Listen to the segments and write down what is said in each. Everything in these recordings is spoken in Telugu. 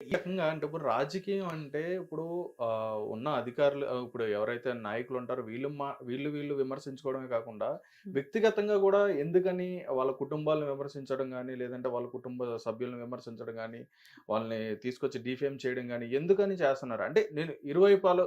ఈ రకంగా అంటే ఇప్పుడు రాజకీయం అంటే ఇప్పుడు ఆ, ఉన్న అధికారులు ఆ, ఇప్పుడు ఎవరైతే నాయకులు ఉంటారో వీళ్ళు మా వీళ్ళు వీళ్ళు విమర్శించుకోవడమే కాకుండా వ్యక్తిగతంగా కూడా ఎందుకని వాళ్ళ కుటుంబాలను విమర్శించడం కానీ లేదంటే వాళ్ళ కుటుంబ సభ్యులను విమర్శించడం కానీ వాళ్ళని తీసుకొచ్చి డిఫేమ్ చేయడం కానీ ఎందుకని చేస్తున్నారు? అంటే నేను ఇరువైపాలు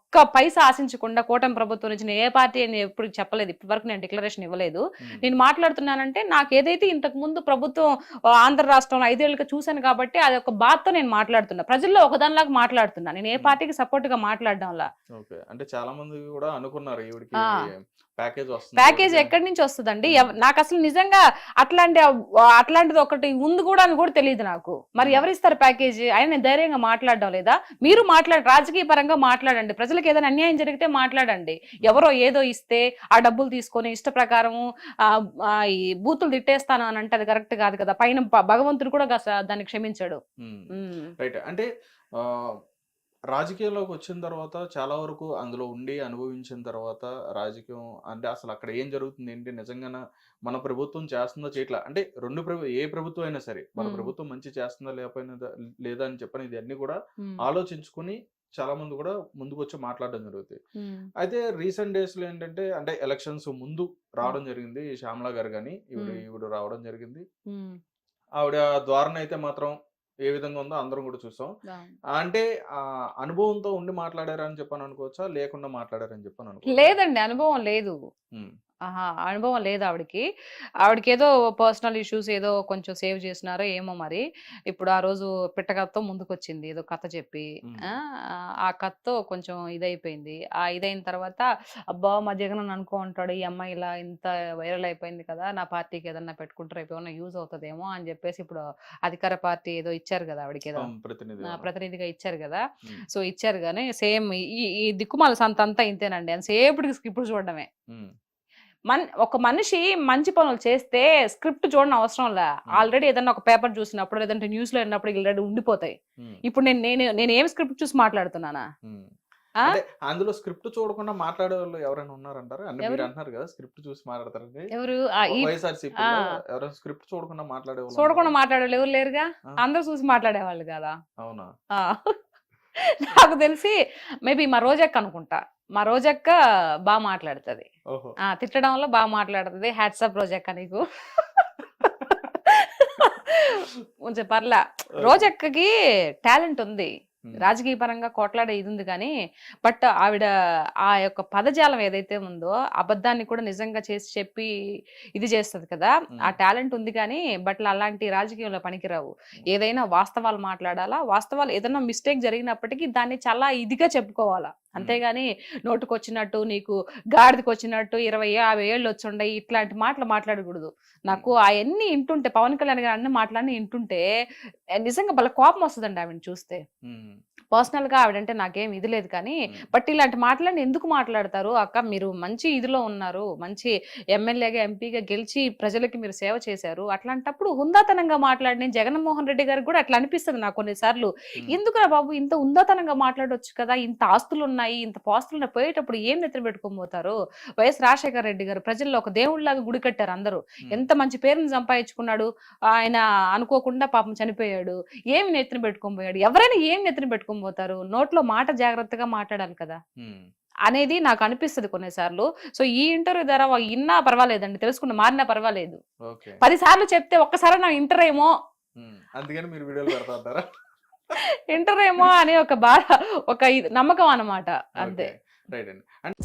ఒక్క పైసా ఆశించకుండా కూటమి ప్రభుత్వం నుంచి నేను ఏ పార్టీ అని ఎప్పుడు చెప్పలేదు ఇప్పటి వరకు నేను డిక్లరేషన్ ఇవ్వలేదు. నేను మాట్లాడుతున్నానంటే నాకు ఏదైతే ఇంతకు ముందు ప్రభుత్వం ఆంధ్ర రాష్ట్రంలో ఐదేళ్ళుగా చూశాను కాబట్టి అది ఒక బాధతో నేను మాట్లాడుతున్నా. ప్రజల్లో ఒకదానిలాగా మాట్లాడుతున్నా. నేను ఏ. పార్టీకి సపోర్ట్గా మాట్లాడడంలా అంటే చాలా మంది కూడా అనుకున్నారు. ప్యాకేజ్. ఎక్కడి నుంచి వస్తుందండి? నాకు అసలు నిజంగా అట్లాంటి అట్లాంటిది ఒకటి ఉంది కూడా అని కూడా తెలియదు నాకు. మరి. ఎవరు ఇస్తారు ప్యాకేజ్? ఆయన నేను ధైర్యంగా మాట్లాడడం లేదా? మీరు మాట్లాడ రాజకీయ పరంగా మాట్లాడండి. ప్రజలకు ప్రజలకు ఏదైనా అన్యాయం జరిగితే మాట్లాడండి. ఎవరో ఏదో ఇస్తే ఆ డబ్బులు తీసుకొని ఇష్ట ప్రకారము ఈ బూతులు తిట్టేస్తాను అని అంటే అది కరెక్ట్ కాదు కదా. పైన భగవంతుడు కూడా దాన్ని క్షమించాడు. రైట్. అంటే ఆ, రాజకీయాల్లోకి వచ్చిన తర్వాత చాలా వరకు అందులో ఉండి అనుభవించిన తర్వాత రాజకీయం అంటే అసలు అక్కడ ఏం జరుగుతుంది ఏంటి? నిజంగానే మన ప్రభుత్వం చేస్తుందో చేయట్లా? అంటే రెండు ప్రభు ఏ ప్రభుత్వం అయినా సరే మన. ప్రభుత్వం మంచి చేస్తుందా లేకపోయినా లేదా అని చెప్పని ఇది అన్ని కూడా. ఆలోచించుకుని చాలా మంది కూడా ముందుకు వచ్చి మాట్లాడడం జరుగుతుంది. అయితే రీసెంట్ డేస్లో ఏంటంటే అంటే ఎలక్షన్స్ ముందు రావడం జరిగింది. శ్యామలా గారు కానీ. ఈవిడ రావడం జరిగింది. ఆవిడ ద్వారాన అయితే మాత్రం ఏ విధంగా ఉందో అందరం కూడా చూసాం. అంటే ఆ అనుభవంతో ఉండి మాట్లాడారని చెప్పని అనుకోవచ్చా? లేకుండా మాట్లాడారని చెప్పని లేదండి. అనుభవం లేదు. ఆహా! అనుభవం లేదు ఆవిడకి. ఆవిడకి ఏదో పర్సనల్ ఇష్యూస్ ఏదో కొంచెం సేవ్ చేసినారో ఏమో మరి. ఇప్పుడు ఆ రోజు పిట్టకథతో ముందుకు వచ్చింది ఏదో కథ చెప్పి. ఆ, ఆ కథతో కొంచెం ఇదైపోయింది. ఆ ఇదైన తర్వాత అబ్బా! మా జగన్ అనుకో ఉంటాడు ఈ అమ్మాయి ఇలా ఇంత వైరల్ అయిపోయింది కదా నా పార్టీకి ఏదన్నా పెట్టుకుంటే రేపు ఏమన్నా యూజ్ అవుతుందేమో అని చెప్పేసి ఇప్పుడు అధికార పార్టీ ఏదో ఇచ్చారు కదా ఆవిడకి ఏదో. ప్రతినిధి ఆ, అవును. ప్రతినిధిగా ఇచ్చారు కదా. సో ఇచ్చారు కానీ సేమ్ ఈ ఈ దిక్కుమాల సంత అంతా ఇంతేనండి. అని సేపటికి ఇప్పుడు చూడడమే. మన్ ఒక మనిషి మంచి పనులు చేస్తే స్క్రిప్ట్ చూడడం అవసరం లే ఆల్రెడీ ఏదన్నా ఒక పేపర్ చూసినప్పుడు లేదంటే న్యూస్లో విన్నప్పుడు ఆల్రెడీ ఉండిపోతాయి. ఇప్పుడు నేను నేను నేను ఏం స్క్రిప్ట్ చూసి మాట్లాడుతున్నానా అందులో స్క్రిప్ట్ చూడకుండా మాట్లాడే వాళ్ళు ఎవరైనా ఉన్నారంటారా అంటే మీరు? అంటున్నారు కదా స్క్రిప్ట్ చూసి మాట్లాడతారండి ఎవరు. ఎవరైనా స్క్రిప్ట్ చూడకుండా మాట్లాడే వాళ్ళు చూడకుండా? మాట్లాడేవాళ్ళు ఎవరు లేరుగా. అందరూ చూసి మాట్లాడేవాళ్ళు కదా అవునా. నాకు తెలిసి మేబీ మా రోజక్క అనుకుంటా. మా రోజక్క బాగా మాట్లాడుతుంది. తిట్టడంలో బాగా మాట్లాడుతుంది. హ్యాట్సప్ రోజక్క నీకు. కొంచెం పర్లా. రోజక్కకి టాలెంట్ ఉంది. రాజకీయ పరంగా కొట్లాడే ఇది ఉంది కానీ బట్ ఆవిడ ఆ యొక్క పదజాలం ఏదైతే ఉందో అబద్ధాన్ని కూడా నిజంగా చేసి చెప్పి ఇది చేస్తుంది కదా ఆ. టాలెంట్ ఉంది కానీ బట్ అలాంటి రాజకీయంలో పనికిరావు. ఏదైనా వాస్తవాలు మాట్లాడాలా? వాస్తవాలు ఏదైనా మిస్టేక్ జరిగినప్పటికీ దాన్ని చాలా ఇదిగా చెప్పుకోవాలా? అంతేగాని నోటుకొచ్చినట్టు నీకు గాడిదకి వచ్చినట్టు ఇరవై యాభై ఏళ్ళు వచ్చుండయి ఇట్లాంటి మాటలు మాట్లాడకూడదు. నాకు అవన్నీ ఇంటుంటే పవన్ కళ్యాణ్ గారు అన్ని మాటలన్నీ ఇంటుంటే నిజంగా భలే కోపం వస్తుందండి ఆవిడని చూస్తే. మ్మ్. పర్సనల్గా ఆవిడంటే నాకేం ఇది లేదు కానీ. బట్ ఇలాంటి మాటలన్నీ ఎందుకు మాట్లాడతారు? అక్క మీరు మంచి ఇదిలో ఉన్నారు. మంచి ఎమ్మెల్యేగా ఎంపీగా గెలిచి ప్రజలకి మీరు సేవ చేశారు. అట్లాంటప్పుడు హుందాతనంగా మాట్లాడిన జగన్మోహన్ రెడ్డి గారికి కూడా అట్లా అనిపిస్తుంది నాకు కొన్నిసార్లు. మ్మ్. ఎందుకురా బాబు ఇంత ఉందాతనంగా మాట్లాడొచ్చు కదా? ఇంత ఆస్తులు ఉన్నాయి ఇంత పాస్తులు పోయేటప్పుడు ఏం నెత్తిన పెట్టుకొని పోతారు? వైఎస్ రాజశేఖర రెడ్డి గారు ప్రజల్లో ఒక దేవుళ్ళలాగా గుడి కట్టారు అందరూ. ఎంత మంచి పేరుని సంపాదించుకున్నాడు? ఆయన అనుకోకుండా పాపం చనిపోయాడు. ఏమి నెత్తిన పెట్టుకొని పోయాడు? ఎవరైనా ఏం నెత్తిన పెట్టుకొని పోతారు. నోట్లో మాట జాగ్రత్తగా మాట్లాడాలి కదా. అనేది నాకు అనిపిస్తుంది కొన్నిసార్లు. సో ఈ ఇంటర్వ్యూ ద్వారా ఇన్నా పర్వాలేదండి. తెలుసుకున్న మారినా పర్వాలేదు. పది సార్లు చెప్తే ఒక్కసారి నా ఇంటర్ ఏమో. అందుకని మీరు వీడియోలు ఇంటర్ ఏమో అనే ఒక బాధ ఒక నమ్మకం అన్నమాట. అంతే. Right and